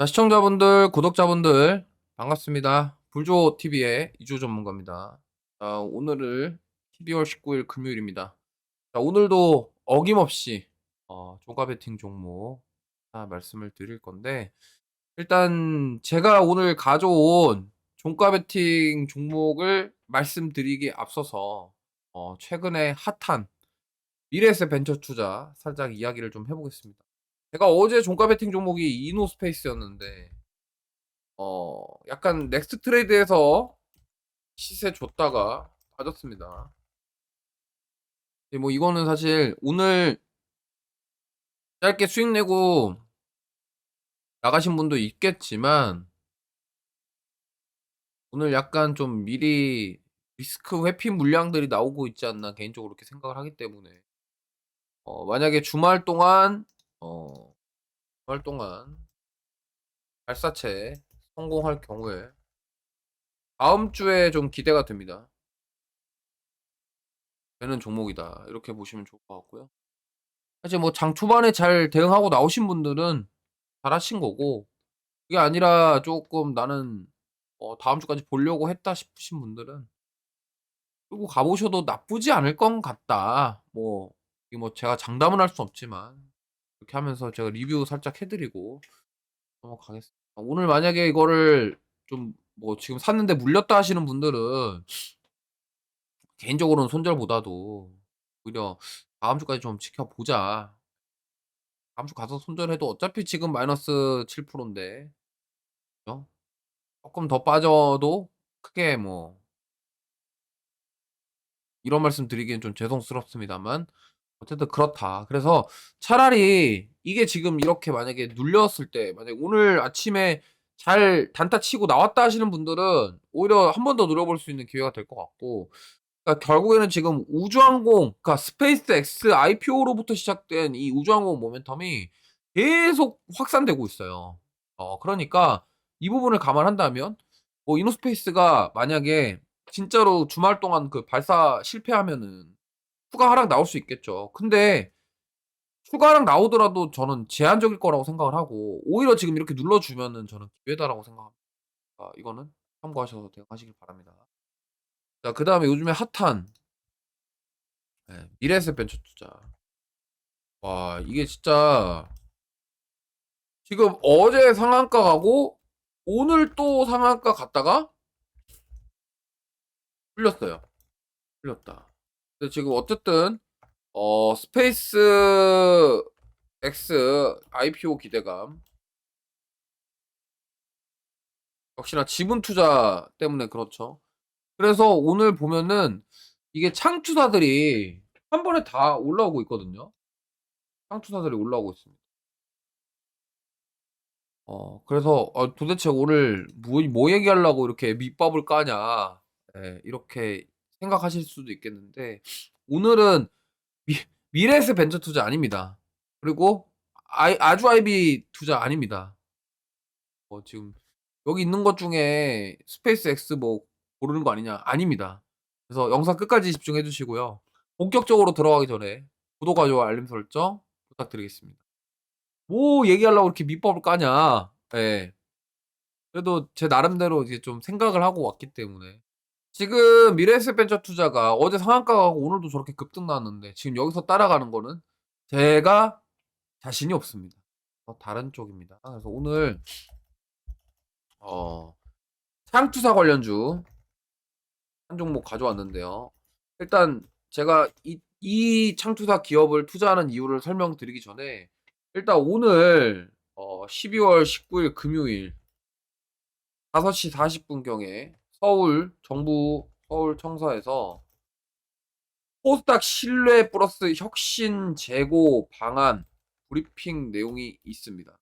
자, 시청자분들, 구독자분들, 반갑습니다. 불조TV의 이주 전문가입니다. 자, 오늘을 12월 19일 금요일입니다. 자, 오늘도 어김없이, 어, 종가 베팅 종목, 하나 말씀을 드릴 건데, 일단, 제가 오늘 가져온 종가 베팅 종목을 말씀드리기에 앞서서, 어, 최근에 핫한 미래에셋 벤처 투자 살짝 이야기를 좀 해보겠습니다. 제가 어제 종가 베팅 종목이 이노스페이스였는데 어 약간 넥스트 트레이드에서 시세 줬다가 빠졌습니다. 네, 뭐 이거는 사실 오늘 짧게 수익 내고 나가신 분도 있겠지만 오늘 약간 좀 미리 리스크 회피 물량들이 나오고 있지 않나 개인적으로 그렇게 생각을 하기 때문에 어 만약에 주말 동안 어 동안 발사체 성공할 경우에 다음 주에 좀 기대가 됩니다. 되는 종목이다. 이렇게 보시면 좋을 것 같고요. 사실 뭐 장 초반에 잘 대응하고 나오신 분들은 잘 하신 거고 그게 아니라 조금 나는 어 다음 주까지 보려고 했다 싶으신 분들은 끌고 가보셔도 나쁘지 않을 것 같다. 뭐 이게 뭐 제가 장담은 할 수 없지만 이렇게 하면서 제가 리뷰 살짝 해드리고 넘어가겠습니다. 오늘 만약에 이거를 좀 뭐 지금 샀는데 물렸다 하시는 분들은 개인적으로는 손절보다도 오히려 다음 주까지 좀 지켜보자. 다음 주 가서 손절해도 어차피 지금 마이너스 7%인데 그죠? 조금 더 빠져도 크게 뭐 이런 말씀 드리기엔 좀 죄송스럽습니다만 어쨌든 그렇다. 그래서 차라리 이게 지금 이렇게 만약에 눌렸을 때 만약에 오늘 아침에 잘 단타 치고 나왔다 하시는 분들은 오히려 한 번 더 노려볼 수 있는 기회가 될 것 같고 그러니까 결국에는 지금 우주항공 그러니까 스페이스 X IPO로부터 시작된 이 우주항공 모멘텀이 계속 확산되고 있어요. 어 그러니까 이 부분을 감안한다면 뭐 이노스페이스가 만약에 진짜로 주말 동안 그 발사 실패하면은 추가 하락 나올 수 있겠죠. 근데 추가 하락 나오더라도 저는 제한적일 거라고 생각을 하고 오히려 지금 이렇게 눌러주면은 저는 기회다라고 생각합니다. 아, 이거는 참고하셔서 대응하시길 바랍니다. 자, 그 다음에 요즘에 핫한 네, 미래에셋 벤처 투자. 와, 이게 진짜 지금 어제 상한가 가고 오늘 또 상한가 갔다가 풀렸어요. 풀렸다. 지금 어쨌든 어 스페이스 X IPO 기대감 역시나 지분 투자 때문에 그렇죠. 그래서 오늘 보면은 이게 창투사들이 한 번에 다 올라오고 있거든요. 창투사들이 올라오고 있습니다. 어 그래서 어, 도대체 오늘 뭐, 뭐 얘기하려고 이렇게 밑밥을 까냐 예, 이렇게 생각하실 수도 있겠는데 오늘은 미, 미래에셋 벤처 투자 아닙니다. 그리고 아, 아주 아이비 투자 아닙니다. 뭐 지금 여기 있는 것 중에 스페이스 X 뭐 고르는 거 아니냐? 아닙니다. 그래서 영상 끝까지 집중해 주시고요. 본격적으로 들어가기 전에 구독과 좋아요 알림 설정 부탁드리겠습니다. 뭐 얘기하려고 이렇게 밑밥을 까냐? 예. 그래도 제 나름대로 이제 좀 생각을 하고 왔기 때문에 지금 미래에셋 벤처 투자가 어제 상한가 가고 오늘도 저렇게 급등 나왔는데 지금 여기서 따라가는 거는 제가 자신이 없습니다. 어, 다른 쪽입니다. 그래서 오늘 어 창투사 관련주 한 종목 가져왔는데요. 일단 제가 이, 이 창투사 기업을 투자하는 이유를 설명드리기 전에 일단 오늘 어 12월 19일 금요일 5시 40분경에 서울 정부 서울 청사에서 코스닥 신뢰 플러스 혁신 재고 방안 브리핑 내용이 있습니다.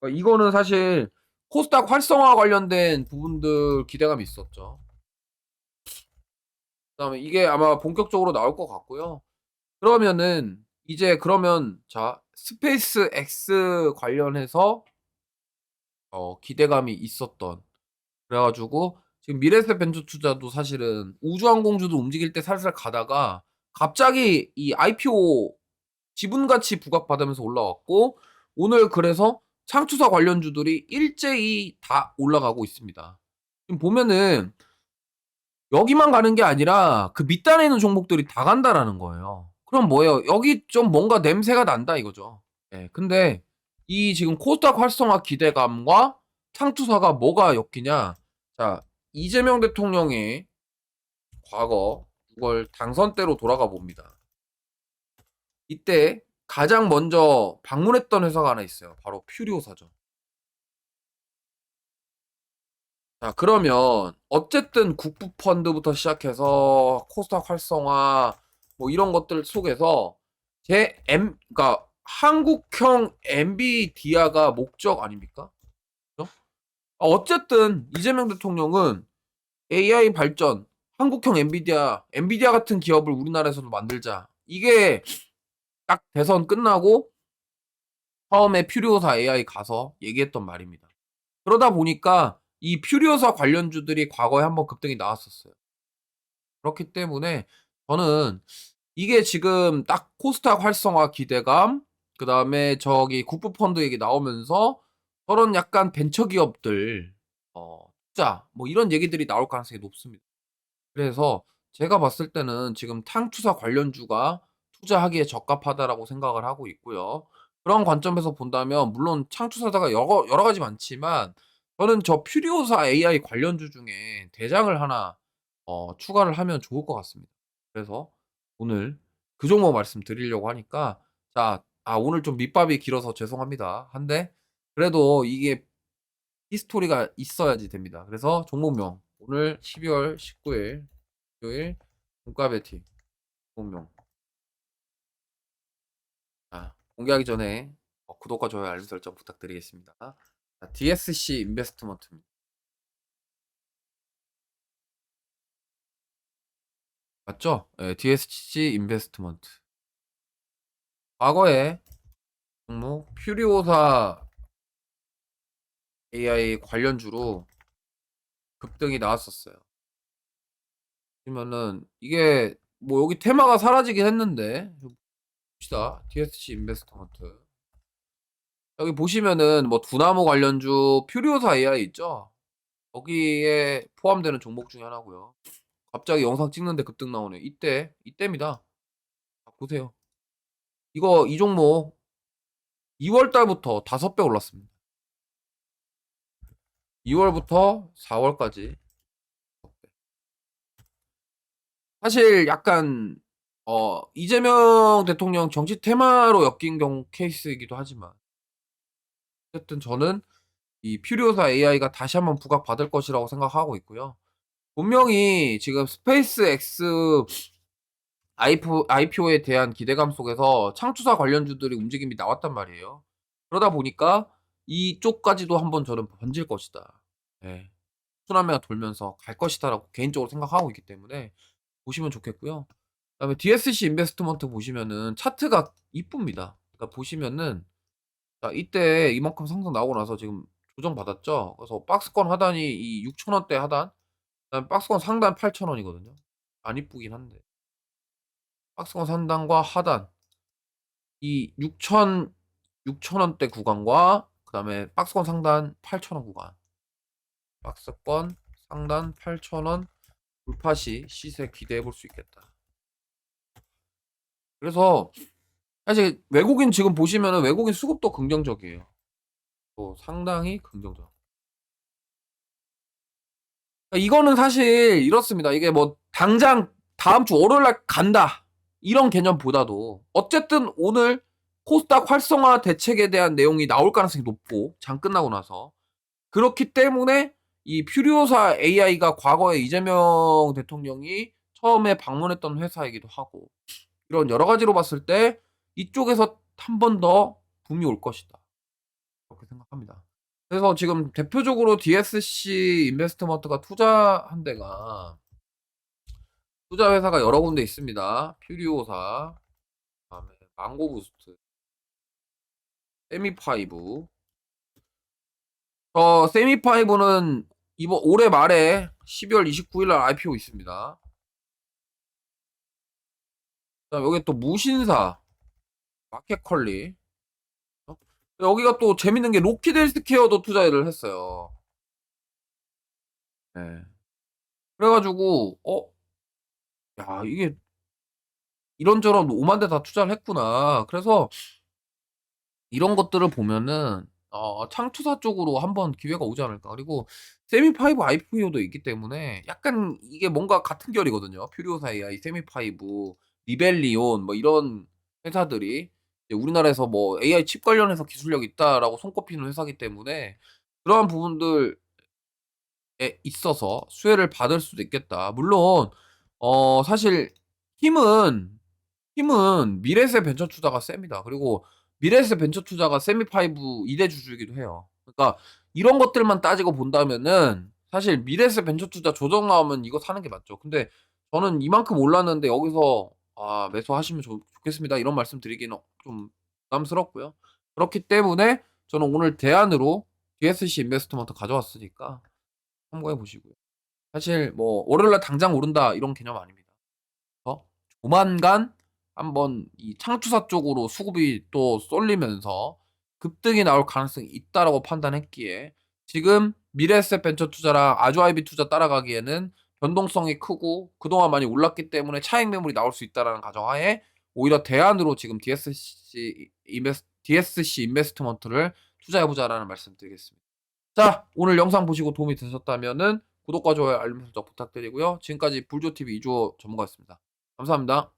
그러니까 이거는 사실 코스닥 활성화 관련된 부분들 기대감이 있었죠. 그다음에 이게 아마 본격적으로 나올 것 같고요. 그러면은 이제 그러면 자 스페이스 X 관련해서 어 기대감이 있었던 그래가지고 지금 미래에셋 벤처 투자도 사실은 우주항공주도 움직일 때 살살 가다가 갑자기 이 IPO 지분 가치 부각 받으면서 올라왔고 오늘 그래서 상투사 관련주들이 일제히 다 올라가고 있습니다. 지금 보면은 여기만 가는 게 아니라 그 밑단에 있는 종목들이 다 간다라는 거예요. 그럼 뭐예요? 여기 좀 뭔가 냄새가 난다 이거죠. 예. 근데 이 지금 코스닥 활성화 기대감과 상투사가 뭐가 엮이냐? 자, 이재명 대통령의 과거 6월 당선 때로 돌아가 봅니다. 이때 가장 먼저 방문했던 회사가 하나 있어요. 바로 퓨리오사죠. 자, 그러면 어쨌든 국부 펀드부터 시작해서 코스닥 활성화 뭐 이런 것들 속에서 제 M 그러니까 한국형 엔비디아가 목적 아닙니까? 어쨌든 이재명 대통령은 AI 발전, 한국형 엔비디아, 엔비디아 같은 기업을 우리나라에서도 만들자. 이게 딱 대선 끝나고 처음에 퓨리오사 AI 가서 얘기했던 말입니다. 그러다 보니까 이 퓨리오사 관련주들이 과거에 한번 급등이 나왔었어요. 그렇기 때문에 저는 이게 지금 딱 코스닥 활성화 기대감, 그 다음에 저기 국부펀드 얘기 나오면서 저런 약간 벤처기업들, 어, 투자, 뭐 이런 얘기들이 나올 가능성이 높습니다. 그래서 제가 봤을 때는 지금 탕투사 관련주가 투자하기에 적합하다라고 생각을 하고 있고요. 그런 관점에서 본다면 물론 창투사다가 여러, 여러 가지 많지만 저는 저 퓨리오사 AI 관련주 중에 대장을 하나 어, 추가를 하면 좋을 것 같습니다. 그래서 오늘 그 종목 말씀드리려고 하니까 자, 아 오늘 좀 밑밥이 길어서 죄송합니다. 한데 그래도 이게 히스토리가 있어야지 됩니다. 그래서 종목명 오늘 12월 19일 토요일 공가 베팅 종목명 자, 공개하기 전에 어, 구독과 좋아요 알림 설정 부탁드리겠습니다. 자, DSC 인베스트먼트입니다. 맞죠? 네, DSC 인베스트먼트. 과거에 종목 퓨리오사 AI 관련주로 급등이 나왔었어요. 그러면은 이게 뭐 여기 테마가 사라지긴 했는데 봅시다. DSC 인베스트먼트. 여기 보시면은 뭐 두나무 관련주 퓨리오사 AI 있죠? 거기에 포함되는 종목 중에 하나고요. 갑자기 영상 찍는데 급등 나오네. 이때 이때입니다. 자, 보세요. 이거 이 종목 2월 달부터 5배 올랐습니다. 2월부터 4월까지 사실 약간 어 이재명 대통령 정치 테마로 엮인 경우 케이스이기도 하지만 어쨌든 저는 이 퓨리오사 AI가 다시 한번 부각받을 것이라고 생각하고 있고요. 분명히 지금 스페이스 X IPO에 대한 기대감 속에서 창투사 관련주들이 움직임이 나왔단 말이에요. 그러다 보니까 이쪽까지도 한번 저는 번질 것이다. 예. 순환매가 돌면서 갈 것이다라고 개인적으로 생각하고 있기 때문에 보시면 좋겠고요. 그다음에 DSC 인베스트먼트 보시면은 차트가 이쁩니다. 그러니까 보시면은 자, 이때 이만큼 상승 나오고 나서 지금 조정 받았죠. 그래서 박스권 하단이 이 6,000원대 하단, 그다음에 박스권 상단 8,000원이거든요. 안 이쁘긴 한데. 박스권 상단과 하단 이6,000 6,000원대 구간과 그 다음에 박스권 상단 8,000원 구간. 박스권 상단 8,000원 돌파 시 시세 기대해 볼 수 있겠다. 그래서 사실 외국인 지금 보시면은 외국인 수급도 긍정적이에요. 또 상당히 긍정적. 그러니까 이거는 사실 이렇습니다. 이게 뭐 당장 다음 주 월요일 날 간다. 이런 개념보다도 어쨌든 오늘 코스닥 활성화 대책에 대한 내용이 나올 가능성이 높고 장 끝나고 나서 그렇기 때문에 이 퓨리오사 AI가 과거에 이재명 대통령이 처음에 방문했던 회사이기도 하고 이런 여러 가지로 봤을 때 이쪽에서 한 번 더 붐이 올 것이다. 그렇게 생각합니다. 그래서 지금 대표적으로 DSC 인베스트먼트가 투자한 데가 투자 회사가 여러 군데 있습니다. 퓨리오사, 그다음에 망고부스트, 세미파이브. 저 세미파이브는 이번 올해 말에 12월 29일 날 IPO 있습니다. 그다음 여기 또 무신사, 마켓컬리. 여기가 또 재밌는 게 로키드 헬스케어도 투자를 했어요. 네. 그래가지고 어, 야 이게 이런저런 오만 데다 투자를 했구나. 그래서 이런 것들을 보면은 어, 창투사 쪽으로 한번 기회가 오지 않을까. 그리고 세미파이브 IPO도 있기 때문에 약간 이게 뭔가 같은 결이거든요. 퓨리오사 AI, 세미파이브, 리벨리온 뭐 이런 회사들이 우리나라에서 뭐 AI 칩 관련해서 기술력 있다라고 손꼽히는 회사기 때문에 그러한 부분들 에 있어서 수혜를 받을 수도 있겠다. 물론 어 사실 힘은 힘은 미래세 벤처 투자가 셉니다. 그리고 미래세 벤처 투자가 세미파이브 2대 주주이기도 해요. 그러니까 이런 것들만 따지고 본다면은 사실 미래세 벤처 투자 조정 나오면 이거 사는 게 맞죠. 근데 저는 이만큼 올랐는데 여기서 아, 매수하시면 좋, 좋겠습니다. 이런 말씀 드리기는 좀 부담스럽고요. 그렇기 때문에 저는 오늘 대안으로 DSC 인베스트먼트 가져왔으니까 참고해 보시고요. 사실 뭐 월요일날 당장 오른다 이런 개념 아닙니다. 어? 조만간 한번 이 창투사 쪽으로 수급이 또 쏠리면서 급등이 나올 가능성이 있다라고 판단했기에 지금 미래에셋 벤처 투자랑 아주아이비 투자 따라가기에는 변동성이 크고 그동안 많이 올랐기 때문에 차익 매물이 나올 수 있다라는 가정하에 오히려 대안으로 지금 DSC 인베스 DSC 인베스트먼트를 투자해보자라는 말씀드리겠습니다. 자, 오늘 영상 보시고 도움이 되셨다면은 구독과 좋아요, 알림 설정 부탁드리고요. 지금까지 불조TV 이주호 전문가였습니다. 감사합니다.